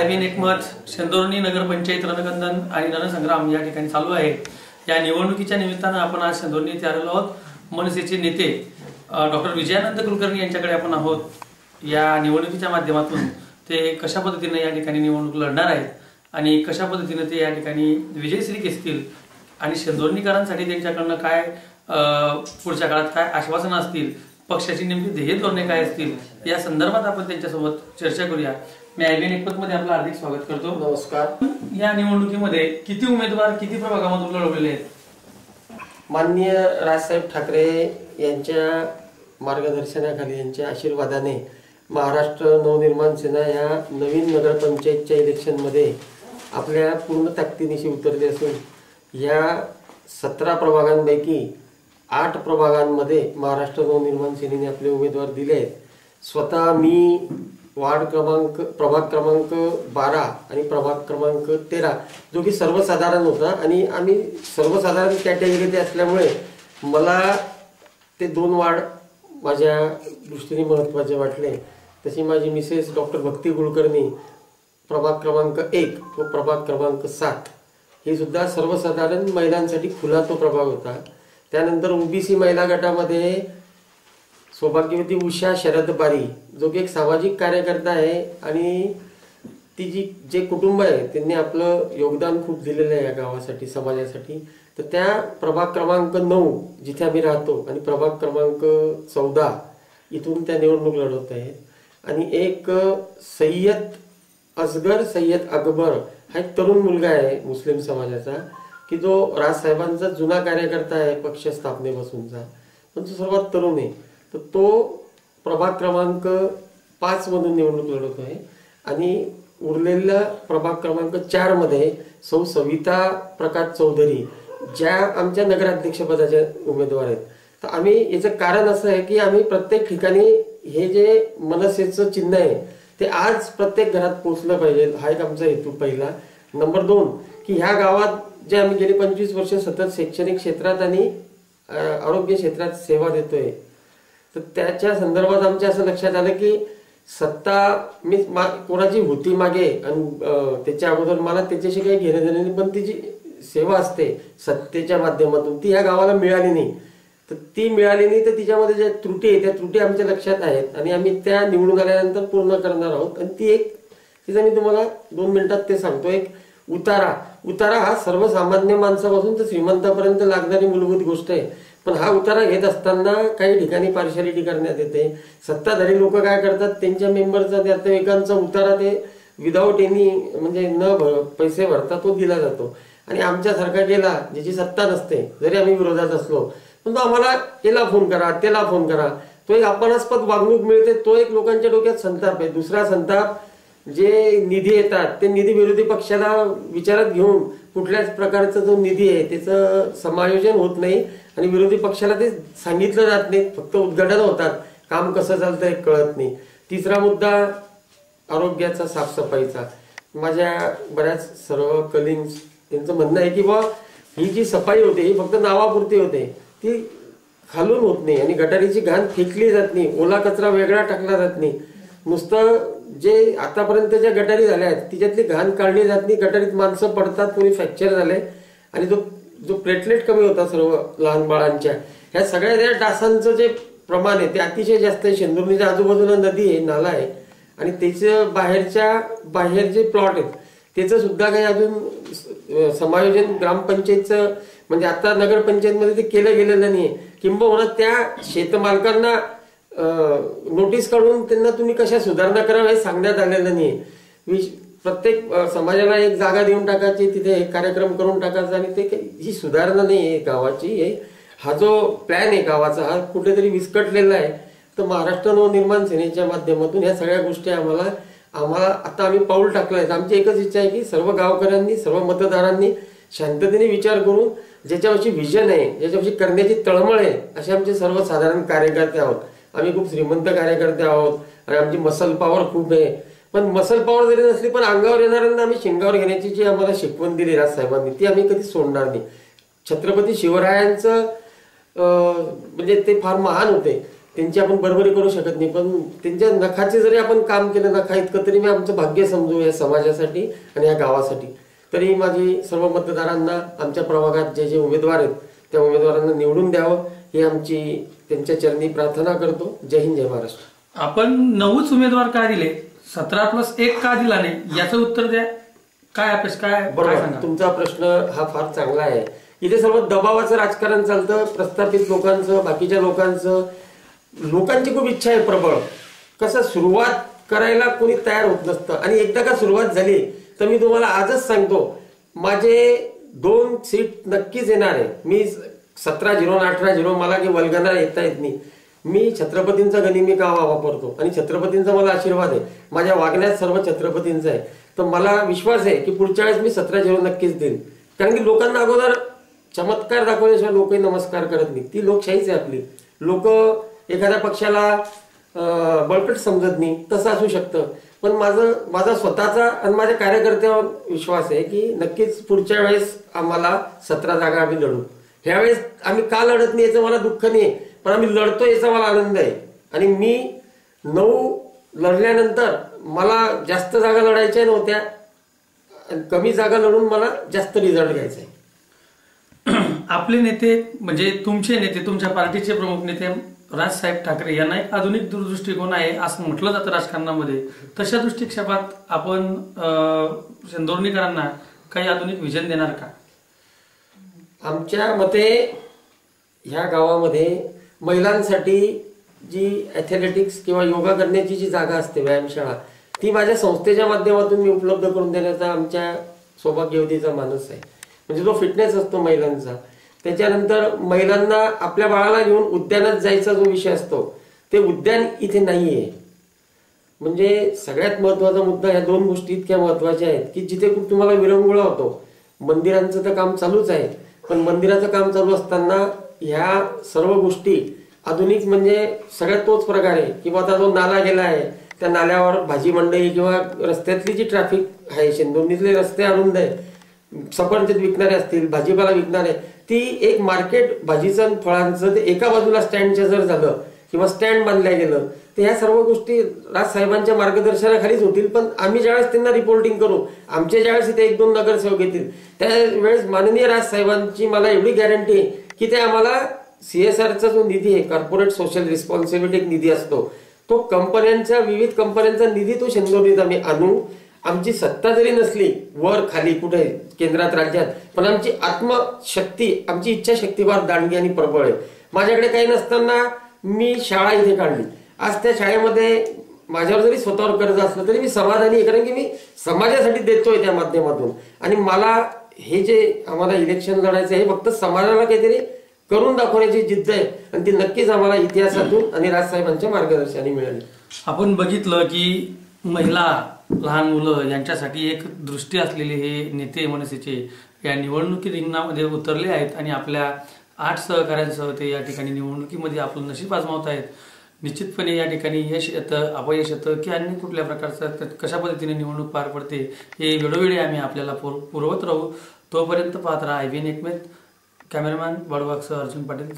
नमस्कार एकमत शेंदोर्णी नगरपंचायत रणगंधन आणि रणसंग्राम या ठिकाणी चालू आहे. या निवडणुकीच्या निमित्तानं आपण आज शेंदोर्णी इथे आलेलो आहोत. मनसेचे नेते डॉक्टर विजयानंद कुलकर्णी यांच्याकडे आपण आहोत. या निवडणुकीच्या माध्यमातून ते कशा पद्धतीने या ठिकाणी निवडणूक लढणार आहेत आणि कशा पद्धतीने ते या ठिकाणी विजयश्री घेतील आणि शेंदोर्णीकरांसाठी त्यांच्याकडनं काय पुढच्या काळात काय आश्वासनं असतील पक्षाची नेमकी ध्येय धोरणे काय असतील या संदर्भात आपण त्यांच्यासोबत चर्चा करूया. मी आय बी मध्ये आपलं हार्दिक स्वागत करतो. नमस्कार. या निवडणुकीमध्ये किती उमेदवार किती प्रभागामधून लढवलेले आहेत? माननीय राजसाहेब ठाकरे यांच्या मार्गदर्शनाखाली यांच्या आशीर्वादाने महाराष्ट्र नवनिर्माण सेना या नवीन नगरपंचायतच्या इलेक्शनमध्ये आपल्या पूर्ण ताकदीनिशी उतरली असून या सतरा प्रभागांपैकी आठ प्रभागांमध्ये महाराष्ट्र नवनिर्माण सेनेने आपले उमेदवार दिले आहेत. स्वतः मी वार्ड क्रमांक प्रभाग क्रमांक बारा आणि प्रभाग क्रमांक तेरा. जो की सर्वसाधारण होता आणि आम्ही सर्वसाधारण कॅटेगरीचे असल्यामुळे मला ते दोन वार्ड माझ्या दृष्टीने महत्त्वाचे वाटले. तशी माझी मिसेस डॉक्टर भक्ती कुलकर्णी प्रभाग क्रमांक एक व प्रभाग क्रमांक सात. हे सुद्धा सर्वसाधारण महिलांसाठी खुला तो प्रभाग होता. त्यानंतर ओबीसी महिला गटामध्ये सौभाग्यवती उषा शरद बारी जो की एक सामाजिक कार्यकर्ता आहे आणि ती जी जे कुटुंब आहे त्यांनी आपलं योगदान खूप दिलेलं आहे या गावासाठी समाजासाठी. तर त्या प्रभाग क्रमांक नऊ जिथे आम्ही राहतो आणि प्रभाग क्रमांक चौदा इथून त्या निवडणूक लढवत आहेत. आणि एक सय्यद असगर सय्यद अकबर हा एक तरुण मुलगा आहे मुस्लिम समाजाचा की जो राजसाहेबांचा जुना कार्यकर्ता आहे पक्ष स्थापनेपासूनचा. पण तो सर्वात तरुण आहे. तर तो प्रभाग क्रमांक पाचमधून निवडणूक लढवतो आहे आणि उरलेल्या प्रभाग क्रमांक चारमध्ये सौ सविता प्रकाश चौधरी ज्या आमच्या नगराध्यक्षपदाच्या उमेदवार आहेत. तर आम्ही याचं कारण असं आहे की आम्ही प्रत्येक ठिकाणी हे जे मनसेचं चिन्ह आहे ते आज प्रत्येक घरात पोचलं पाहिजे. हा एक आमचा हेतू पहिला. नंबर दोन की ह्या गावात जे आम्ही गेली पंचवीस वर्ष सतत शैक्षणिक क्षेत्रात आणि आरोग्य क्षेत्रात सेवा देतोय तर त्याच्या संदर्भात आमच्या असं लक्षात आलं की सत्ता मी मा कोणाची होती मागे आणि त्याच्या अगोदर मला त्याच्याशी काही घेणं देणं नाही पण तिची सेवा असते सत्तेच्या माध्यमातून. ती ह्या गावाला मिळाली नाही. तर ती मिळाली नाही तर तिच्यामध्ये ज्या त्रुटी आहे त्या त्रुटी आमच्या लक्षात आहेत आणि आम्ही त्या निवडून आल्यानंतर पूर्ण करणार आहोत. आणि ती एक तिचं मी तुम्हाला दोन मिनिटात ते सांगतो. एक उतारा. उतारा हा सर्वसामान्य माणसापासून तर श्रीमंतापर्यंत लागणारी मूलभूत गोष्ट आहे. पण हा उतारा घेत असताना काही ठिकाणी पार्शालिटी करण्यात येते. सत्ताधारी लोक काय करतात? त्यांच्या मेंबरचा नातेवाईकांचा उतारा ते विदाऊट एनी म्हणजे न भर पैसे भरता तो दिला जातो. आणि आमच्यासारखा गेला ज्याची सत्ता नसते जरी आम्ही विरोधात असलो पण तो आम्हाला याला फोन करा त्याला फोन करा. तो एक अपमानास्पद वागणूक मिळते तो एक लोकांच्या डोक्यात संताप आहे. दुसरा संताप जे निधी येतात ते निधी विरोधी पक्षाला विचारात घेऊन कुठल्याच प्रकारचा जो निधी आहे त्याचं समायोजन होत नाही आणि विरोधी पक्षाला ते सांगितलं जात नाही. फक्त उद्घाटन होतात. काम कसं चालतंय कळत नाही. तिसरा मुद्दा आरोग्याचा साफसफाईचा. माझ्या बऱ्याच सर्व कलिंग्स यांचं म्हणणं आहे की बा ही जी सफाई होते ही फक्त नावापुरती होते ती खालून होत नाही आणि गटारीची घाण फेकली जात नाही. ओला कचरा वेगळा टाकला जात नाही. नुसतं जे आतापर्यंत ज्या गटारी झाल्या आहेत तिच्यातली घाण काढली जात नाही गटारीत माणसं पडतात कोणी फ्रॅक्चर झाले आणि जो जो प्लेटलेट कमी होता सर्व लहान बाळांच्या ह्या सगळ्या त्या डासांचं जे प्रमाण आहे ते अतिशय जास्त आहे. शेंदुर्णीच्या आजूबाजूला नदी आहे नाला आहे आणि त्याचं बाहेरच्या बाहेर जे प्लॉट आहेत त्याचं सुद्धा काही अजून समायोजन ग्रामपंचायतचं म्हणजे आता नगरपंचायतमध्ये ते केलं गेलेलं नाही आहे किंबहुना त्या शेतमालकांना नोटीस काढून त्यांना तुम्ही कशा सुधारणा कराव्या हे सांगण्यात आलेलं नाही विश- प्रत्येक समाजाला एक जागा देऊन टाकायची तिथे एक कार्यक्रम करून टाकायचा आणि ते काही- ही सुधारणा नाही आहे गावाची. हे हा जो प्लॅन आहे गावाचा हा कुठेतरी विस्कटलेला आहे. तर महाराष्ट्र नवनिर्माण सेनेच्या माध्यमातून ह्या सगळ्या गोष्टी आम्हाला आम्हाला आता आम्ही पाऊल टाकलं आहे आमची एकच इच्छा आहे की सर्व गावकऱ्यांनी सर्व मतदारांनी शांततेने विचार करून ज्याच्यावरची व्हिजन आहे ज्याच्यावरची करण्याची तळमळ आहे असे आमचे सर्वसाधारण कार्यकर्ते आहोत. आम्ही खूप श्रीमंत कार्यकर्ते आहोत. आणि आमची मसल पॉवर खूप आहे. पण मसल पॉवर जरी नसली पण अंगावर येणाऱ्यांना आम्ही शिंगावर घेण्याची जी आम्हाला शिकवण दिली राजसाहेबांनी ती आम्ही कधी सोडणार नाही. छत्रपती शिवरायांचं म्हणजे ते फार महान होते. त्यांची आपण बरोबरी करू शकत नाही. पण त्यांच्या नखाचे जरी आपण काम केलं नखा इतकं तरी मी आमचं भाग्य समजू या समाजासाठी आणि या गावासाठी. तरी माझी सर्व मतदारांना आमच्या प्रभागात जे जे उमेदवार आहेत त्या उमेदवारांना निवडून द्यावं. ही आमची त्यांच्या चरणी प्रार्थना करतो. जय हिंद जय महाराष्ट्र. आपण नऊच उमेदवार का दिले? सतरा प्लस एक का दिला नाही? याचं उत्तर द्या. काय अपेक्षा काय बरोबर. तुमचा प्रश्न हा फार चांगला आहे. इथे सर्व दबावाचं राजकारण चालतं प्रस्थापित लोकांचं बाकीच्या लोकांचं. लोकांची खूप इच्छा आहे प्रबळ. कसं सुरुवात करायला कोणी तयार होत नसतं. आणि एकदा का सुरुवात झाली तर मी तुम्हाला आजच सांगतो. माझे दोन सीट नक्कीच येणार आहे. मी सतरा झिरो अठरा झिरो मला की वल्गना येता येत नाही. मी छत्रपतींचा गणी मी का वापरतो? आणि छत्रपतींचा मला आशीर्वाद आहे. माझ्या वागण्यात सर्व छत्रपतींचा आहे. तर मला विश्वास आहे की पुढच्या वेळेस मी सतरा झिरो नक्कीच देईन. कारण की लोकांना अगोदर चमत्कार दाखवल्याशिवाय लोकही नमस्कार करत नाही. ती लोकशाहीच आहे आपली. लोक एखाद्या पक्षाला बळकट समजत नाही. तसं असू शकतं. पण माझं माझा स्वतःचा आणि माझ्या कार्यकर्त्यावर विश्वास आहे की नक्कीच पुढच्या वेळेस आम्हाला सतरा जागा आम्ही लढू. ह्यावेळेस आम्ही का लढत नाही याचं मला दुःख नाही आहे. पण आम्ही लढतो याचा मला आनंद आहे. आणि मी नऊ लढल्यानंतर मला जास्त जागा लढायच्या नव्हत्या. कमी जागा लढून मला जास्त रिझल्ट घ्यायचा आहे आपले नेते म्हणजे तुमचे नेते तुमच्या पार्टीचे प्रमुख नेते राजसाहेब ठाकरे यांना एक आधुनिक दूरदृष्टिकोन आहे असं म्हटलं जातं राजकारणामध्ये. तशा दृष्टिक्षेपात आपण धोरणीकरांना काही आधुनिक विजन देणार का? आमच्या मते ह्या गावामध्ये महिलांसाठी जी ॲथलेटिक्स किंवा योगा करण्याची जी जागा असते व्यायामशाळा ती माझ्या संस्थेच्या माध्यमातून मी उपलब्ध करून देण्याचा आमच्या सौभाग्यवतीचा मानस आहे. म्हणजे जो फिटनेस असतो महिलांचा. त्याच्यानंतर महिलांना आपल्या बाळाला घेऊन उद्यानात जायचा जो विषय असतो ते उद्यान इथे नाही आहे म्हणजे सगळ्यात महत्त्वाचा मुद्दा ह्या दोन गोष्टी इतक्या महत्त्वाच्या आहेत की जिथे खूप तुम्हाला विरंगुळा होतो मंदिरांचं तर काम चालूच आहे. पण मंदिराचं काम चालू असताना ह्या सर्व गोष्टी आधुनिक म्हणजे सगळ्यात तोच प्रकार आहे. किंवा आता जो नाला गेला आहे त्या नाल्यावर भाजी मंडई किंवा रस्त्यातली जी ट्रॅफिक आहे शेंदोनीतले रस्ते अरुंद आहे सफरचंद विकणारे असतील भाजीपाला विकणारे ती एक मार्केट भाजीचं फळांचं ते एका बाजूला स्टँडच्या जर झालं किंवा स्टँड बांधल्या गेलं तर ह्या सर्व गोष्टी राजसाहेबांच्या मार्गदर्शनाखालीच होतील पण आम्ही ज्यावेळेस त्यांना रिपोर्टिंग करू आमच्या ज्यावेळेस इथे एक दोन नगरसेवक येतील त्यावेळेस माननीय राजसाहेबांची मला एवढी गॅरंटी आहे की ते आम्हाला सीएसआरचा जो निधी आहे कॉर्पोरेट सोशल रिस्पॉन्सिबिलिटी एक निधी असतो तो कंपन्यांच्या विविध कंपन्यांचा निधी तो शेंदोरीत आम्ही आणू. आमची सत्ता जरी नसली वर खाली कुठे केंद्रात राज्यात पण आमची आत्मशक्ती आमची इच्छाशक्ती फार दांडगी आणि प्रबळ आहे. माझ्याकडे काही नसताना मी शाळा इथे काढली. आज त्या शाळेमध्ये माझ्यावर जरी स्वतःवर कर्ज असलं तरी मी समाधानी आहे कारण की मी समाजासाठी देतोय त्या माध्यमातून. आणि मला हे जे आम्हाला इलेक्शन लढायचं आहे हे फक्त समाजाला काहीतरी करून दाखवण्याची जिद्द आहे. आणि ती नक्कीच आम्हाला इतिहासातून आणि राजसाहेबांच्या मार्गदर्शनाने मिळाली. आपण बघितलं की महिला लहान मुलं यांच्यासाठी एक दृष्टी असलेले हे नेते मनसेचे या निवडणुकी रिंगणामध्ये उतरले आहेत आणि आपल्या आठ सहकाऱ्यांसह ते या ठिकाणी निवडणुकीमध्ये आपलं नशीब आजमावत आहेत. निश्चितपणे या ठिकाणी यश येतं अपयश येतं की अन्य कुठल्या प्रकारचं कशा पद्धतीने निवडणूक पार पडते हे वेळोवेळी आम्ही आपल्याला पुर पुरवत राहू. तोपर्यंत पाहत राहा आय बी एन एकमेत. कॅमेरामॅन बडवागसह अर्जुन पाटील